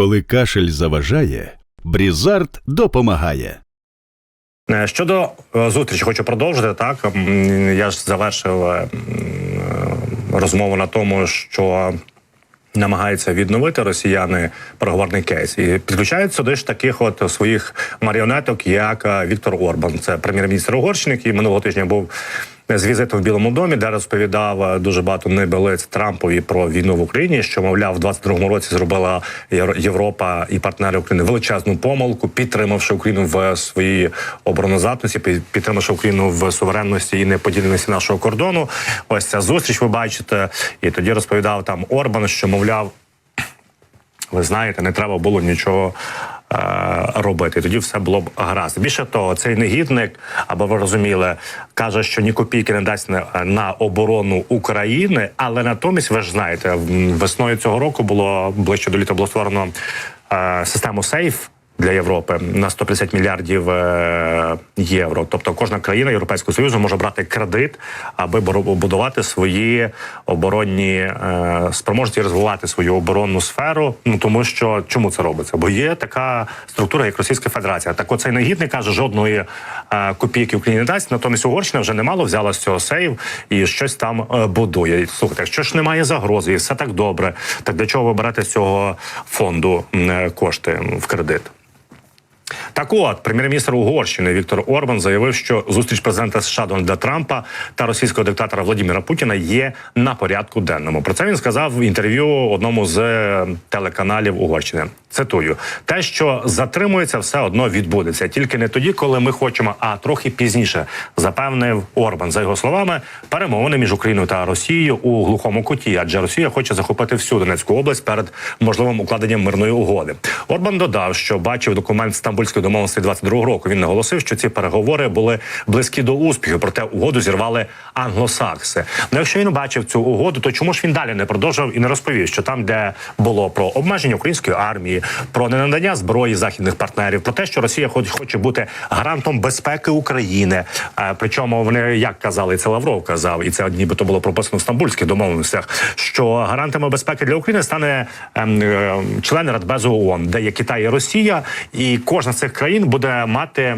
Коли кашель заважає, Брізард допомагає. Е, Щодо е, зустрічі, хочу продовжити. Так я ж завершив е, розмову на тому, що намагаються відновити росіяни переговорний кейс і підключають сюди ж таких от своїх маріонеток, як Віктор Орбан. Це прем'єр-міністр Угорщини, який минулого тижня був з візитом в Білому домі, де розповідав е, дуже багато небелиць Трампові про війну в Україні, що мовляв, в 22-му році зробила Євро- Європа і партнери України величезну помилку, підтримавши Україну в своїй обороноздатності, пі- підтримавши Україну в суверенності і неподіленості нашого кордону. Ось ця зустріч. Ви бачите, і тоді розповідав там Орбан, що мовляв, ви знаєте, не треба було нічого. Е, Робити тоді все було б гаразд. Більше того, цей негідник, аби ви розуміли, каже, що ні копійки не дасть на, на оборону України, але натомість ви ж знаєте, весною цього року було ближче до літа було створено е, систему сейф для Європи на 150 мільярдів е, євро. Тобто кожна країна Європейського союзу може брати кредит, аби будувати свої оборонні е, спроможності, розвивати свою оборонну сферу. Ну тому що чому це робиться? Бо є така структура, як Російська Федерація. Так оцей негідник каже, жодної е, копійки Україні не дасть. Натомість Угорщина вже немало взяла з цього сейв і щось там будує. Слухайте, якщо ж немає загрози, і все так добре, так для чого ви берете з цього фонду кошти в кредит? Так от, прем'єр-міністр Угорщини Віктор Орбан заявив, що зустріч президента США Дональда Трампа та російського диктатора Владимира Путіна є на порядку денному. Про це він сказав в інтерв'ю одному з е, телеканалів Угорщини. Цитую: те, що затримується, все одно відбудеться, тільки не тоді, коли ми хочемо, а трохи пізніше, запевнив Орбан. За його словами, перемовини між Україною та Росією у глухому куті, адже Росія хоче захопити всю Донецьку область перед можливим укладенням мирної угоди. Орбан додав, що бачив документ Стамбульської домовленості 22 року. Він наголосив, що ці переговори були близькі до успіху, проте угоду зірвали англосакси. Ну, якщо він бачив цю угоду, то чому ж він далі не продовжив і не розповів, що там, де було про обмеження української армії, про ненадання зброї західних партнерів, про те, що Росія хоч хоче бути гарантом безпеки України. Е, Причому вони як казали, це Лавров казав, і це нібито було прописано в стамбульських домовленостях, що гарантами безпеки для України стане ем, е, члени Радбезу ООН, де є Китай і Росія, і кожна з цих країн буде мати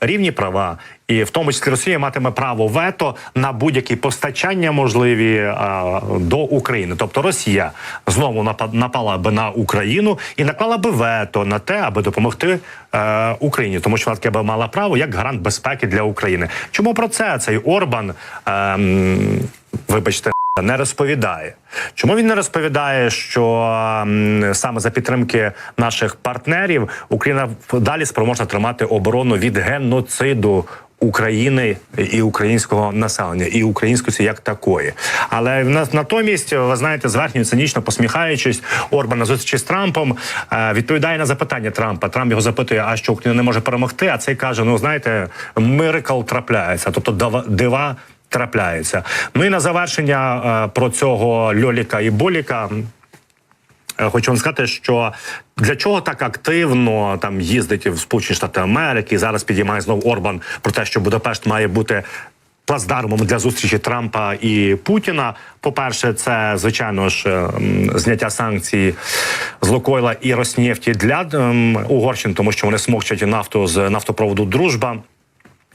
рівні права, і в тому числі Росія матиме право вето на будь-які постачання можливі а, до України. Тобто Росія знову напала би на Україну і наклала би вето на те, аби допомогти е, Україні, тому що вона таке би мала право як гарант безпеки для України. Чому про це цей Орбан? ем, вибачте. Не розповідає, чому він не розповідає, що саме за підтримки наших партнерів Україна далі спроможна тримати оборону від геноциду України і українського населення, і українськості як такої. Але в нас натомість, ви знаєте, зверхньо цинічно посміхаючись, Орбан на зустрічі з Трампом е, відповідає на запитання Трампа. Трамп його запитує, а що Україна не може перемогти? А цей каже: Ну знаєте, мирикл трапляється, тобто дива трапляється. Ну і на завершення е, про цього Льоліка і Боліка. Е, Хочу вам сказати, що для чого так активно там їздить в Сполучені Штати Америки. Зараз підіймає знов Орбан про те, що Будапешт має бути. Плацдармом для зустрічі Трампа і Путіна. По-перше, це звичайно ж ем, зняття санкцій з Лукойла і Роснефті для Угорщини, тому що вони смокчать нафту з нафтопроводу Дружба.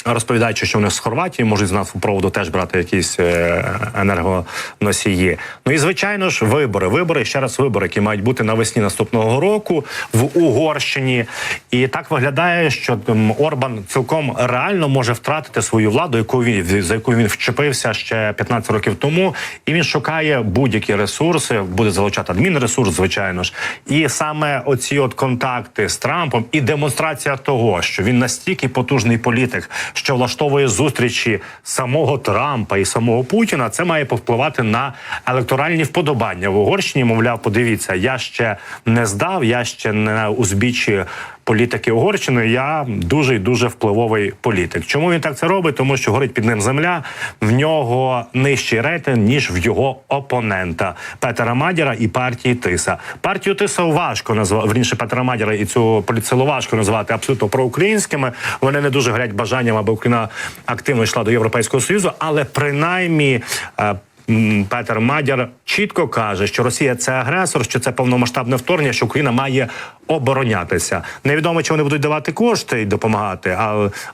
Розповідаючи, що вони з Хорватії можуть з нафтопроводу теж брати якісь е, енергоносії. Ну і звичайно ж, вибори. Вибори ще раз вибори, які мають бути навесні наступного року в Угорщині. І так виглядає, що Орбан цілком реально може втратити свою владу, яку він за яку він вчепився ще 15 років тому. І він шукає будь-які ресурси, буде залучати адмінресурс, звичайно ж. І саме оці от контакти з Трампом і демонстрація того, що він настільки потужний політик, що влаштовує зустрічі самого Трампа і самого Путіна, це має повпливати на електоральні вподобання в Угорщині. Мовляв, подивіться, я ще не здав, я ще не на узбіччі політики Угорщини. Я дуже і дуже впливовий політик. Чому він так це робить? Тому що горить під ним земля. В нього нижчий рейтинг ніж в його опонента Петера Мадяра і партії Тиса. Партію Тиса важко назвати верніше Петера Мадяра і цю політсилу важко назвати абсолютно проукраїнськими. Вони не дуже горять бажанням, аби Україна активно йшла до Європейського союзу, але принаймні. Петер Мадяр чітко каже, що Росія це агресор, що це повномасштабне вторгнення, що Україна має оборонятися. Невідомо, чи вони будуть давати кошти і допомагати,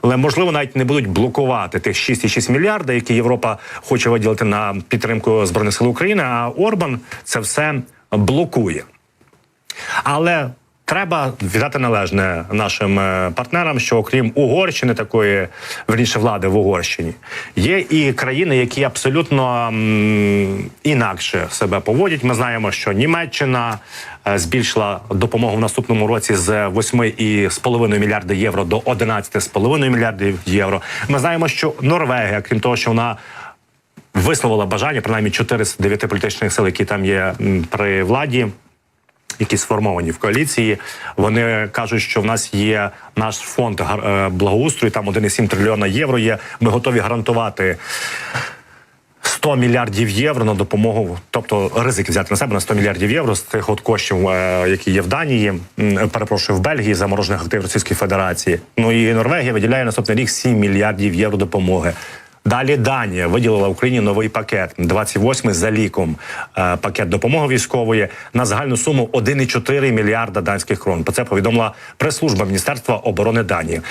але можливо навіть не будуть блокувати тих 6,6 мільярда, які Європа хоче виділити на підтримку збройних сил України. А Орбан це все блокує. Але треба віддати належне нашим е, партнерам, що окрім Угорщини, такої верніше влади в Угорщині, є і країни, які абсолютно інакше себе поводять. Ми знаємо, що Німеччина е, збільшила допомогу в наступному році з 8,5 мільярда євро до 11,5 мільярдів євро. Ми знаємо, що Норвегія, крім того, що вона висловила бажання, принаймні 4 з 9 політичних сил, які там є при владі, які сформовані в коаліції. Вони кажуть, що в нас є наш фонд е, благоустрою, там 1,7 трильйона євро є. Ми готові гарантувати. 100 мільярдів євро на допомогу, тобто ризик взяти на себе на 100 мільярдів євро з тих от коштів, е, які є в Данії, перепрошую, в Бельгії заморожених активів Російської Федерації. Ну і Норвегія виділяє наступний рік 7 мільярдів євро допомоги. Далі Данія виділила Україні новий пакет 28 за ліком е, пакет допомоги військової на загальну суму 1,4 мільярда данських крон. Про це повідомила прес-служба Міністерства оборони Данії.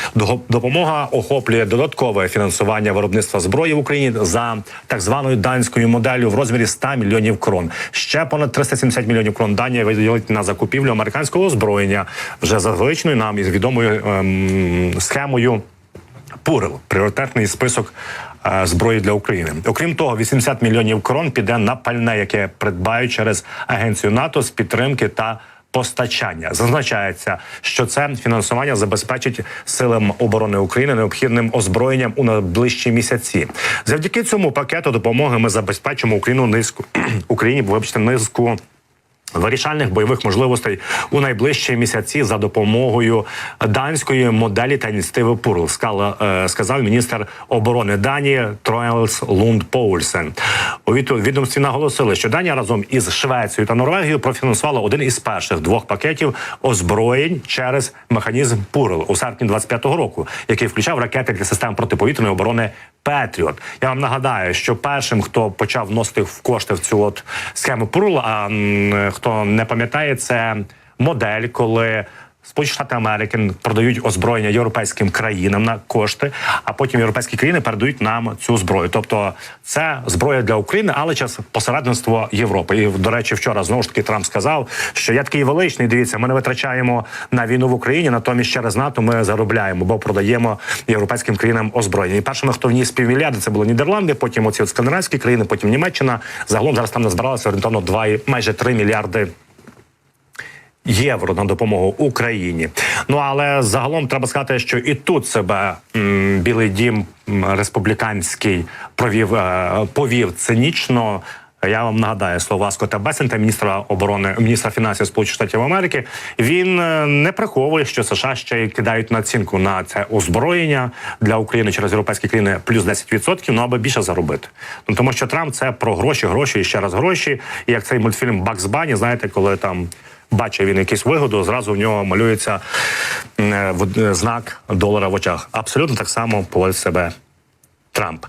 Допомога охоплює додаткове фінансування виробництва зброї в Україні за так званою данською моделлю в розмірі 100 мільйонів крон. Ще понад 370 мільйонів крон Данія виділить на закупівлю американського озброєння вже за звичною нам із відомою ем, схемою. Пурил пріоритетний список зброї для України. Окрім того, 80 мільйонів крон піде на пальне, яке придбають через агенцію НАТО з підтримки та. Постачання зазначається, що це фінансування забезпечить силам оборони України необхідним озброєнням у найближчі місяці. Завдяки цьому пакету допомоги ми забезпечимо Україну низку Україні, вибачте, низку вирішальних бойових можливостей у найближчі місяці за допомогою данської моделі та ініціативи Пурл, е, сказав міністр оборони Данії Троелс Лунд Поульсен. У від- відомстві наголосили, що Данія разом із Швецією та Норвегією профінансувала один із перших двох пакетів озброєнь через механізм Пурл у серпні 25-го року, який включав ракети для систем протиповітряної оборони Петріот. Я вам нагадаю, що першим, хто почав вносити в кошти в цю от схему Пурл, а хто не пам'ятає, це модель, коли. Сполучені Штати Америки продають озброєння європейським країнам на кошти, а потім європейські країни передають нам цю зброю. Тобто це зброя для України, але через посередництво Європи. І до речі, вчора знову ж таки Трамп сказав, що я такий величний. Дивіться, ми не витрачаємо на війну в Україні, натомість через НАТО ми заробляємо, бо продаємо європейським країнам озброєння. І першими, хто вніс півмільярда, це були Нідерланди, потім оці от скандинавські країни, потім Німеччина. Загалом зараз там назбиралося орієнтовно 2, і- майже 3 мільярди євро на допомогу Україні. Ну але загалом треба сказати, що і тут себе м, Білий Дім республіканський провів е, повів цинічно. Я вам нагадаю слова Скотта Бесента, міністра оборони, міністра фінансів Сполучених Штатів Америки. Він е, не приховує, що США ще й кидають націнку на це озброєння для України через європейські країни плюс 10%, ну аби більше заробити. Ну тому що Трамп це про гроші, гроші і ще раз гроші. І як цей мультфільм Бакс Бані, знаєте, коли там бачить він якусь вигоду, зразу в нього малюється е, е, знак долара в очах. Абсолютно так само поводить себе Трамп.